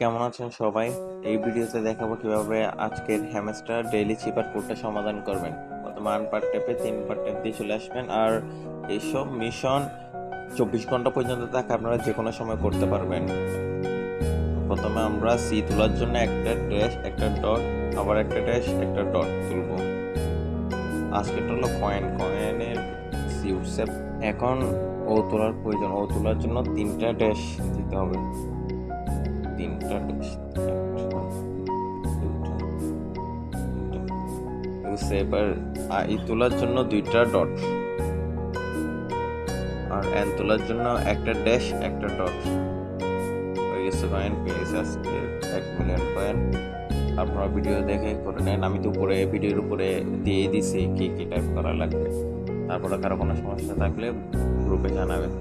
কেমন আছেন সবাই? এই ভিডিওতে দেখাবো কীভাবে আজকের হ্যামস্টার ডেইলি চিপার কোডটা সমাধান করবেন। প্রথমে আন পার্ট টেপে তিন পার্ট টেপ দিয়ে চলে আসবেন। আর এইসব মিশন চব্বিশ ঘণ্টা পর্যন্ত থাকে আপনারা যে কোনো সময় করতে পারবেন। প্রথমে আমরা সি তোলার জন্য একটা ড্যাশ একটা ডট আবার একটা ড্যাশ একটা ডট তুলবো। আজকেরটা হলো কয়েন কয়েনের সি এখন ও তোলার প্রয়োজন। ও তোলার জন্য তিনটা ড্যাশ দিতে হবে। তিনটা ড্যাশ এবার ই তোলার জন্য দুইটা ডট। আর এন তোলার জন্য একটা ড্যাশ একটা ডট হয়ে গেছে কয়েন পেয়ে গেছে আজকে এক মিলিয়ন কয়েন আপনারা ভিডিও দেখে করে নেন। আমি তো উপরে ভিডিওর উপরে দিয়ে দিছি, কি কি টাইপ করা লাগবে। তারপরে কারও কোনো সমস্যা থাকলে গ্রুপে জানাবেন।